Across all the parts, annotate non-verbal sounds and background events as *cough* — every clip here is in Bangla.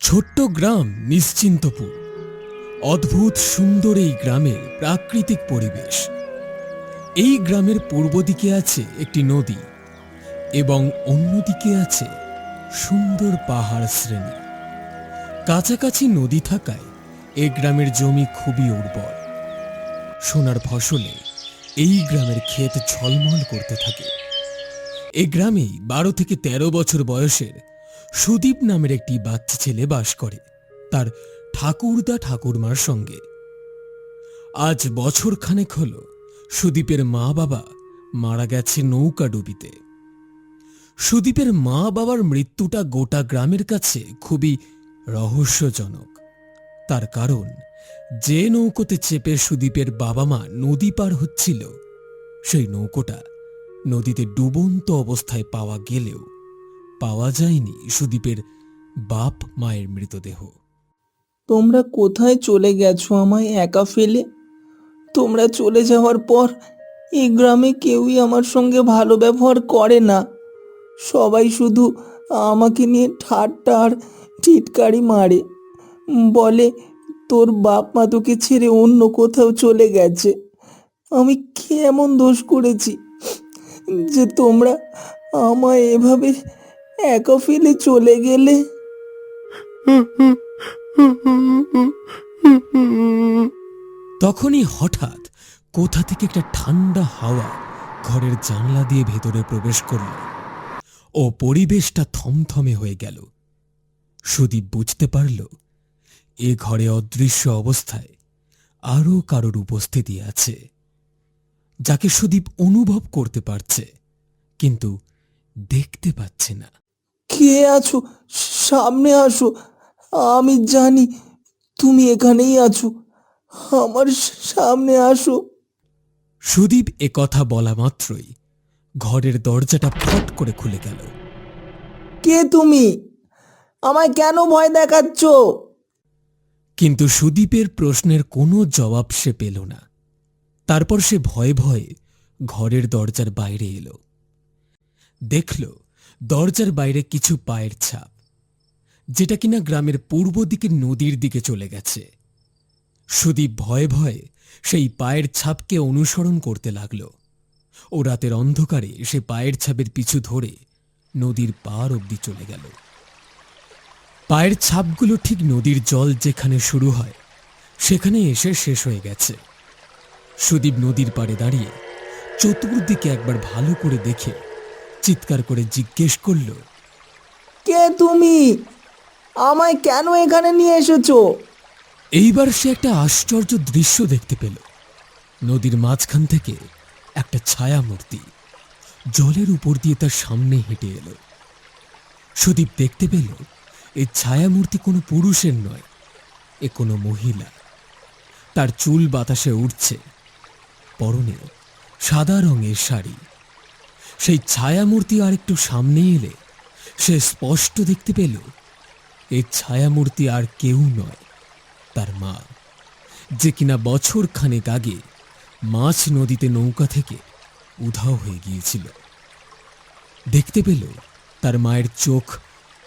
ছোট্ট গ্রাম নিশ্চিন্তপুর। অদ্ভুত সুন্দর এই গ্রামের প্রাকৃতিক পরিবেশ। এই গ্রামের পূর্ব দিকে আছে একটি নদী। এবং অন্যদিকে আছে সুন্দর পাহাড় শ্রেণি। কাছাকাছি নদী থাকায় এই গ্রামের জমি খুবই উর্বর। সোনার ফসলে এই গ্রামের ক্ষেত ঝলমল করতে থাকে। এই গ্রামেই বারো থেকে ১৩ বছর বয়সের সুদীপ নামের একটি বাচ্চা ছেলে বাস করে, তার ঠাকুরদা ঠাকুরমার সঙ্গে। আজ বছর খানেক হল সুদীপের মা বাবা মারা গেছে নৌকা ডুবিতে সুদীপের মা বাবার মৃত্যুটা গোটা গ্রামের কাছে খুবই রহস্যজনক। তার কারণ, যে নৌকোতে চেপে সুদীপের বাবা মা নদী পার হচ্ছিল, সেই নৌকোটা নদীতে ডুবন্ত অবস্থায় পাওয়া গেলেও পাওয়া যায়নি সুদীপের বাপ মায়ের মৃতদেহ। তোমরা কোথায় চলে গেছো আমায় একা ফেলে? তোমরা চলে যাওয়ার পর এই গ্রামে কেউই আমার সঙ্গে ভালো ব্যবহার করে না। সবাই শুধু আমাকে নিয়ে ঠাট্টা আর টিটকারি মারে। বলে, তোর বাপ মা তোকে ছেড়ে অন্য কোথাও চলে গেছে। আমি কি এমন দোষ করেছি যে তোমরা আমায় এভাবে একা ফেলে চলে গেলে? তখনই হঠাৎ কোথা থেকে একটা ঠান্ডা হাওয়া ঘরের জানলা দিয়ে ভেতরে প্রবেশ করল। ও পরিবেশটা থমথমে হয়ে গেল। সুদীপ বুঝতে পারল এ ঘরে অদৃশ্য অবস্থায় আরও কারোর উপস্থিতি আছে যাকে সুদীপ অনুভব করতে পারছে কিন্তু দেখতে পাচ্ছে না। কে আছো? সামনে আসো। আমি জানি তুমি এখানেই আছো। আমার সামনে আসো। সুদীপ এ কথা বলা মাত্রই ঘরের দরজাটা ফট করে খুলে গেল। কে তুমি? আমায় কেন ভয় দেখাচ্ছ? কিন্তু সুদীপের প্রশ্নের কোনো জবাব সে পেল না। তারপর সে ভয়ে ভয়ে ঘরের দরজার বাইরে এলো। দেখল দরজার বাইরে কিছু পায়ের ছাপ যেটা কিনা গ্রামের পূর্ব দিকের নদীর দিকে চলে গেছে। সুদীপ ভয়ে ভয়ে সেই পায়ের ছাপকে অনুসরণ করতে লাগল। ও রাতের অন্ধকারে সে পায়ের ছাপের পিছু ধরে নদীর পার অবধি চলে গেল। পায়ের ছাপগুলো ঠিক নদীর জল যেখানে শুরু হয় সেখানে এসে শেষ হয়ে গেছে। সুদীপ নদীর পাড়ে দাঁড়িয়ে চতুর্দিকে একবার ভালো করে দেখে চিৎকার করে জিজ্ঞেস করল কে তুমি? আমায় কেন এখানে নিয়ে এসেছ? এইবার সে একটা আশ্চর্য দৃশ্য দেখতে পেল। নদীর মাঝখান থেকে একটা ছায়া মূর্তি জলের উপর দিয়ে তার সামনে হেঁটে এলো। সুদীপ দেখতে পেল এই ছায়ামূর্তি কোনো পুরুষের নয়, এ কোনো মহিলা। তার চুল বাতাসে উঠছে পরনে সাদা রঙের শাড়ি। সেই ছায়ামূর্তি আর একটু সামনে এলে সে স্পষ্ট দেখতে পেল এই ছায়ামূর্তি আর কেউ নয়, তার মা। যে কিনা বছর খানেক আগে মাছ নদীতে নৌকা থেকে উধাও হয়ে গিয়েছিল। দেখতে পেল তার মায়ের চোখ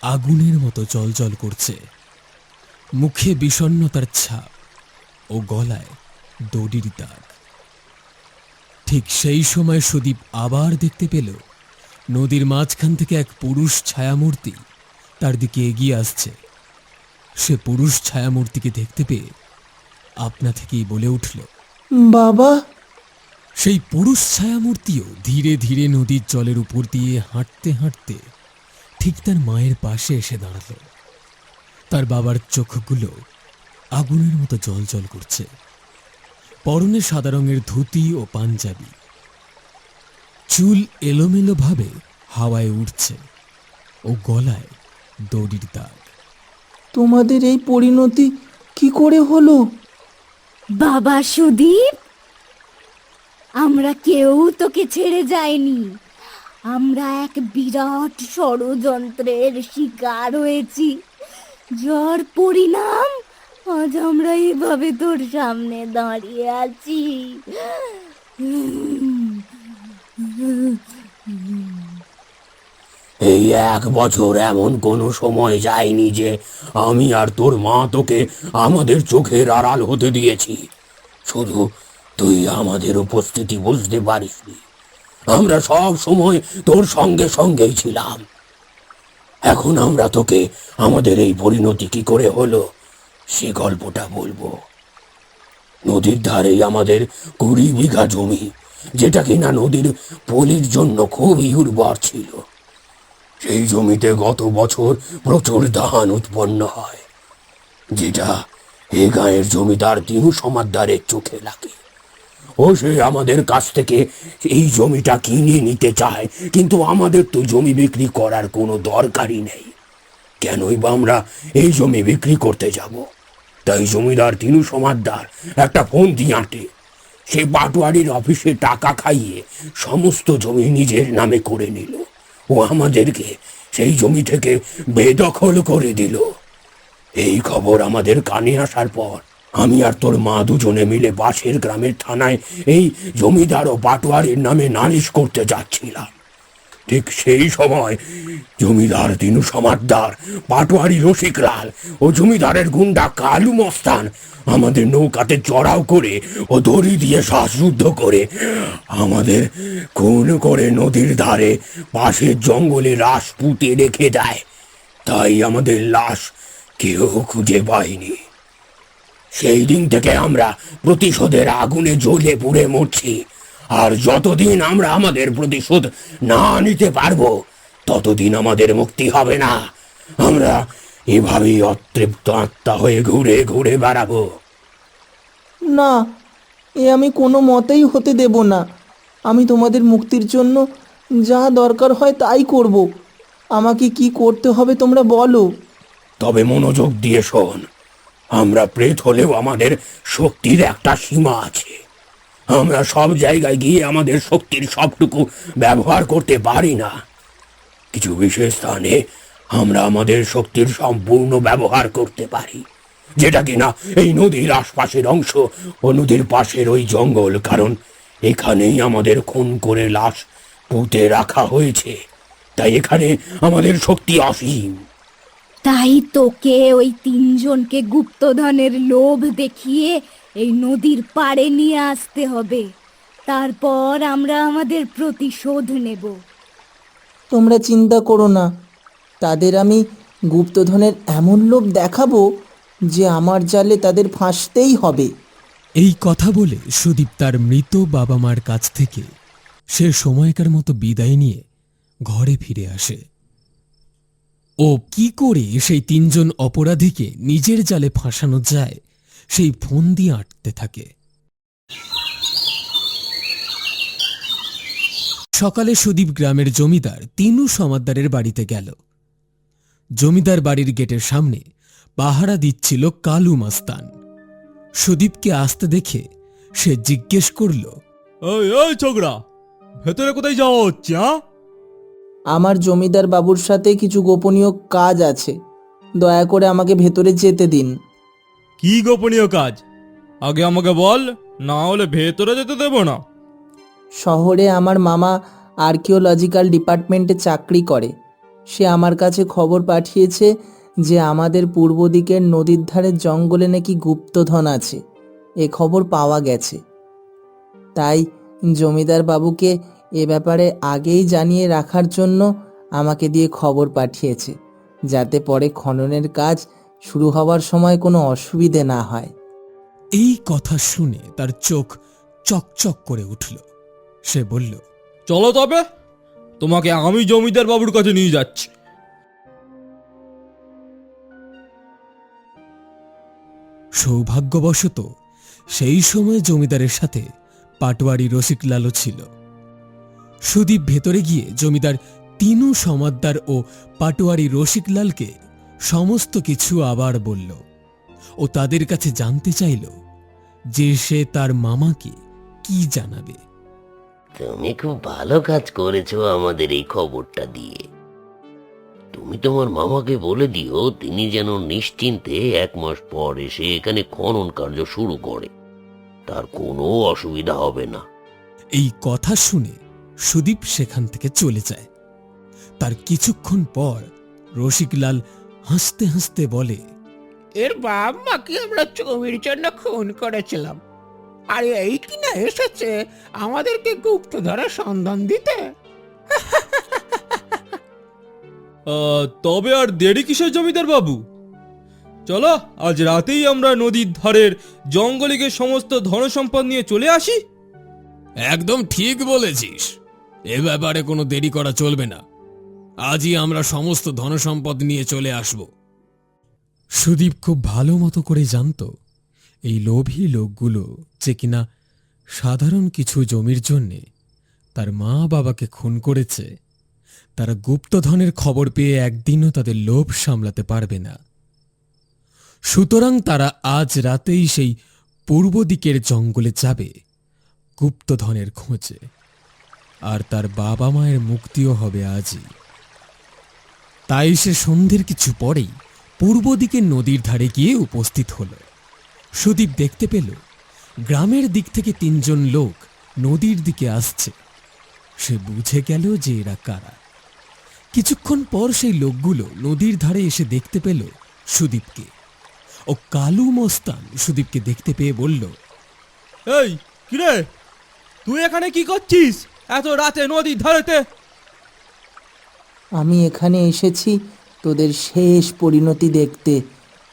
আগুনের মতো জলজল করছে। মুখে বিষণ্ণতার ছাপ ও গলায় দড়ির দাগ। ঠিক সেই সময় সুদীপ আবার দেখতে পেল নদীর মাঝখান থেকে এক পুরুষ ছায়ামূর্তি তার দিকে এগিয়ে আসছে। সে পুরুষ ছায়ামূর্তিকে দেখতে পেয়ে আপনা থেকেই বলে উঠল বাবা। সেই পুরুষ ছায়ামূর্তিও ধীরে ধীরে নদীর জলের উপর দিয়ে হাঁটতে হাঁটতে ঠিক তার মায়ের পাশে এসে দাঁড়াল। তার বাবার চোখগুলো আগুনের মতো জল জল করছে। পরনে সাদা রঙের ধুতি ও পাঞ্জাবি। চুল এলোমেলো ভাবে হাওয়ায় উঠছে ও গলায় দড়ির দাগ। তোমাদের এই পরিণতি কি করে হলো? বাবা সুদীপ, আমরা কেউ তোকে ছেড়ে যায়নি আমরা এক বিরাট ষড়যন্ত্রের শিকার হয়েছি। যার পরিণাম আজ আমরা এভাবে তোর সামনে দাঁড়িয়ে আছি। এই এক বছর এমন কোনো সময় যায়নি যে আমি আর তোর মা তোকে আমাদের চোখের আড়াল হতে দিয়েছি। শুধু তুই আমাদের উপস্থিতি বুঝতে পারিসনি। আমরা সব সময় তোর সঙ্গে সঙ্গেই ছিলাম। এখন আমরা তোকে আমাদের এই পরিণতি কি করে হলো, সে গল্পটা বলব। নদীর ধারেই আমাদের কুড়ি বিঘা জমি, যেটা কিনা নদীর পলির জন্য খুবই উর্বর ছিল। সেই জমিতে গত বছর প্রচুর ধান উৎপন্ন হয়। যেটা এ গায়ের জমিদার তিনু সমাদ্দারের চোখে লাগে। ও সে আমাদের কাছ থেকে এই জমিটা কিনে নিতে চায়, কিন্তু আমাদের তো জমি বিক্রি করার কোনো দরকারই নেই। কেনই বা আমরা এই জমি বিক্রি করতে যাব? তাই জমিদার তিনু সমাদ্দার একটা ফোন দিয়ে আঁটে। সে পাটোয়ারির অফিসে টাকা খাইয়ে সমস্ত জমি নিজের নামে করে নিল। ও আমাদেরকে সেই জমি থেকে বেদখল করে দিল। এই খবর আমাদের কানে আসার পর আমি আর তোর মা দুজনে মিলে বাসের গ্রামের থানায় এই জমিদার ও পাটোয়ারির নামে নালিশ করতে যাচ্ছিলাম। ঠিক সেই সময় জমিদার দিনু সমাদদার, পাটোয়ারি রসিকলাল ও জমিদারের গুন্ডা কালু মস্তান আমাদের নৌকাতে চড়াও করে ও দড়ি দিয়ে শ্বাসরুদ্ধ করে আমাদের খুন করে নদীর ধারে পাশের জঙ্গলে লাশ পুঁতে রেখে দেয়। তাই আমাদের লাশ কেউ খুঁজে পায়নি। সেই দিন থেকে আমরা প্রতিশোধের আগুনে জ্বলে পুড়ে মরছি। আর যতদিন আমরা আমাদের প্রতিশোধ না নিতে পারব ততদিন আমাদের মুক্তি হবে না। আমরা এভাবেই অতৃপ্ত আত্মা হয়ে ঘুরে ঘুরে বেড়াবো। না এ আমি কোনো মতেই হতে দেব না। আমি তোমাদের মুক্তির জন্য যা দরকার হয় তাই করব। আমাকে কি করতে হবে তোমরা বলো। তবে মনোযোগ দিয়ে শোন আমরা প্রেত হলেও আমাদের শক্তির একটা সীমা আছে। আমরা সব জায়গায় গিয়ে আমাদের শক্তির সবটুকু ব্যবহার করতে পারি না। কিছু বিশেষ স্থানে আমরা আমাদের শক্তির সম্পূর্ণ ব্যবহার করতে পারি, যেটা কিনা এই নদীর আশপাশের অংশ ও নদীর পাশের ওই জঙ্গল, কারণ এখানেই আমাদের খুন করে লাশ পুঁতে রাখা হয়েছে। তাই এখানে আমাদের শক্তি অসীম। তাই তোকে ওই তিনজনকে গুপ্তধনের লোভ দেখিয়ে এই নদীর পাড়ে নিয়ে আসতে হবে। তারপর আমরা আমাদের প্রতিশোধ নেব। তোমরা চিন্তা করো না। তাদের আমি গুপ্তধনের এমন লোভ দেখাবো যে আমার জালে তাদের ফাঁসতেই হবে। এই কথা বলে সুদীপ তার মৃত বাবা মার কাছ থেকে সে সময়কার মতো বিদায় নিয়ে ঘরে ফিরে আসে। ও কি করে সেই তিনজন অপরাধীকে নিজের জালে ফাঁসানো যায়? সেই ফোন দিয়ে আটতে থাকে। সকালে সুদীপ গ্রামের জমিদার তিনু সমাদ্দারের বাড়িতে গেল। জমিদার বাড়ির গেটের সামনে পাহারা দিচ্ছিল কালু মাস্তান। সুদীপকে আসতে দেখে সে জিজ্ঞেস করল এই এই ছোকরা ভেতরে কোথায় যাওয়া হচ্ছে আমার জমিদার বাবুর সাথে কিছু গোপনীয় কাজ আছে। দয়া করে আমাকে ভেতরে যেতে দিন। কি গোপনীয় কাজ? আগে আমাকে বল, না হলে ভেতরে যেতে দেবো না। শহরে আমার মামা আর্কিওলজিক্যাল ডিপার্টমেন্টে চাকরি করে। সে আমার কাছে খবর পাঠিয়েছে যে আমাদের পূর্ব দিকের নদীর ধারে জঙ্গলে নাকি গুপ্তধন আছে। এ খবর পাওয়া গেছে। তাই জমিদার বাবুকে এ ব্যাপারে আগেই জানিয়ে রাখার জন্য আমাকে দিয়ে খবর পাঠিয়েছে, যাতে পরে খননের কাজ শুরু হওয়ার সময় কোনো অসুবিধে না হয়। এই কথা শুনে তার চোখ চকচক করে উঠল। সে বলল চলো তবে তোমাকে আমি জমিদার বাবুর কাছে নিয়ে যাচ্ছি। সৌভাগ্যবশত সেই সময় জমিদারের সাথে পাটোয়ারি রসিকলালও ছিল। সুদীপ ভেতরে গিয়ে জমিদার তিনু সমাদ্দার ও পাটোয়ারি রসিকলালকে সমস্ত কিছু আবার বলল ও তাদের কাছে জানতে চাইল যে সে তার মামাকে কি জানাবে। তুমি খুব ভালো কাজ করেছ আমাদের এই খবরটা দিয়ে। তুমি তোমার মামাকে বলে দিও তিনি যেন নিশ্চিন্তে এক মাস পর এসে এখানে খনন কার্য শুরু করে। তার কোনো অসুবিধা হবে না। এই কথা শুনে সুদীপ সেখান থেকে চলে যায়। তার কিছুক্ষণ পর রসিকলাল হাসতে হাসতে বলে এর বাপ মাকে আমরা জমির জন্য খুন করেছিলাম। আর এই কিনা এসেছে আমাদেরকে গুপ্তধরের সন্ধান দিতে? *laughs* আহ, তবে আর দেরি কিসের জমিদার বাবু? চলো আজ রাতেই আমরা নদীর ধারের জঙ্গলে গিয়ে সমস্ত ধনসম্পদ নিয়ে চলে আসি। একদম ঠিক বলেছিস। এ ব্যাপারে কোনো দেরি করা চলবে না। আজই আমরা সমস্ত ধনসম্পদ নিয়ে চলে আসব। সুদীপ খুব ভালো মতো করে জানত, এই লোভী লোকগুলো যে কিনা সাধারণ কিছু জমির জন্যে তার মা বাবাকে খুন করেছে, তারা গুপ্তধনের খবর পেয়ে একদিনও তাদের লোভ সামলাতে পারবে না। সুতরাং তারা আজ রাতেই সেই পূর্ব দিকের জঙ্গলে যাবে, গুপ্তধনের খোঁজে। আর তার বাবা মায়ের মুক্তিও হবে আজই। তাই সে সন্ধ্যের কিছু পরেই পূর্ব দিকে নদীর ধারে গিয়ে উপস্থিত হল। সুদীপ দেখতে পেল, গ্রামের দিক থেকে তিনজন লোক নদীর দিকে আসছে। সে বুঝে গেল যে এরা কারা। কিছুক্ষণ পর সেই লোকগুলো নদীর ধারে এসে দেখতে পেল সুদীপকে। ও কালু মস্তান সুদীপকে দেখতে পেয়ে বলল, এই, কিরে? তুই এখানে কি করছিস? এত রাতে নদীর ধারেতে আমি এখানে এসেছি তোদের শেষ পরিণতি দেখতে।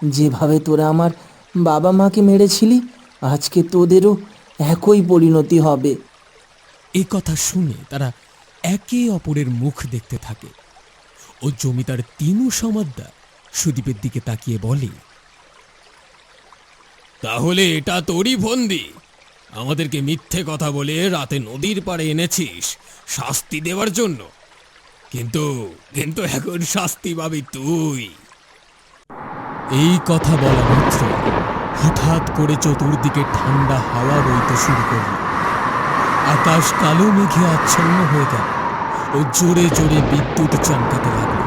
যেভাবে তোরা আমার বাবা মাকে মেরেছিলি আজকে তোদেরও একই পরিণতি হবে। এই কথা শুনে তারা একে অপরের মুখ দেখতে থাকে। ও জমিদার তিনু সমাদ্দার সুদীপের দিকে তাকিয়ে বলে তাহলে এটা তোরই ফন্দি আমাদেরকে মিথ্যে কথা বলে রাতে নদীর পাড়ে এনেছিস শাস্তি দেওয়ার জন্য। কিন্তু কিন্তু এখন শাস্তি পাবি তুই। এই কথা বলা মাত্র হঠাৎ করে চতুর্দিকে ঠান্ডা হাওয়া বইতে শুরু করল। আকাশ কালো মেঘে আচ্ছন্ন হয়ে গেল ও জোরে জোরে বিদ্যুৎ চমকাতে লাগল।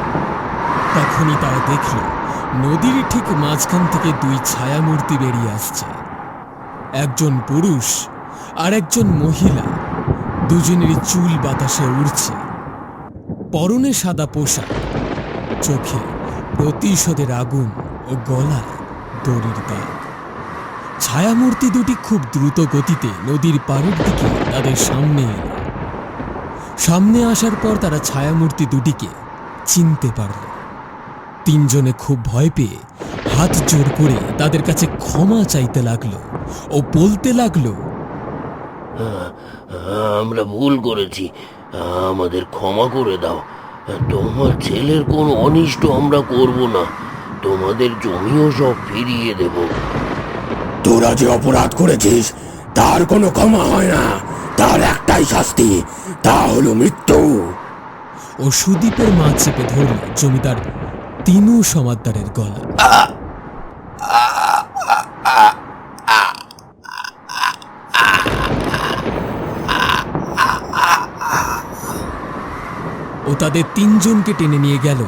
তখনই তারা দেখল, নদীর ঠিক মাঝখান থেকে দুই ছায়ামূর্তি বেরিয়ে আসছে। একজন পুরুষ আর একজন মহিলা, দুজনেরই চুল বাতাসে উড়ছে। পরনে সাদা পোশাক, চোখে প্রতিশোধের আগুন ও গলায় দড়ির দাগ। ছায়ামূর্তি দুটি খুব দ্রুত গতিতে নদীর পাড়ের দিকে তাদের সামনে এলো। সামনে আসার পর তারা ছায়ামূর্তি দুটিকে চিনতে পারল। তিনজনে খুব ভয় পেয়ে হাত জোর করে তাদের কাছে ক্ষমা চাইতে লাগল ও বলতে লাগল আমরা ভুল করেছি। আমাদের ক্ষমা করে দাও। তোমার ছেলের কোনো অনিষ্ট আমরা করব না। তোমাদের জমিও সব ফিরিয়ে দেব। তোরা যে অপরাধ করেছিস তার কোনো ক্ষমা হয় না। তার একটাই শাস্তি তা হলো মৃত্যু। ও সুদীপের মা চেপে ধরল জমিদার তিনু সমাদ্দারের গলা। ও তাদের তিনজনকে টেনে নিয়ে গেল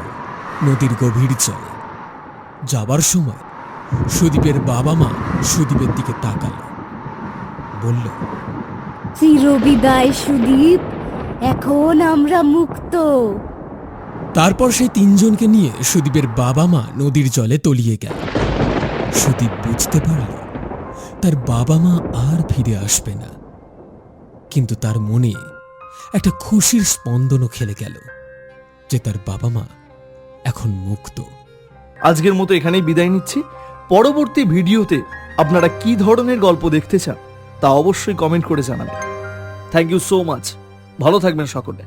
নদীর গভীর জলে। যাবার সময় সুদীপের বাবা মা সুদীপের দিকে তাকালো। বলল চিরবিদায় সুদীপ এখন আমরা মুক্ত। তারপর সেই তিনজনকে নিয়ে সুদীপের বাবা মা নদীর জলে তলিয়ে গেল। সুদীপ বুঝতে পারল তার বাবা মা আর ফিরে আসবে না। কিন্তু তার মনে একটা খুশির স্পন্দনও খেলে গেল, যে তার বাবা মা এখন মুক্ত। আজকের মতো এখানেই বিদায় নিচ্ছি। পরবর্তী ভিডিওতে আপনারা কি ধরনের গল্প দেখতে চান তা অবশ্যই কমেন্ট করে জানাবেন। থ্যাংক ইউ সো মাচ ভালো থাকবেন সকলে।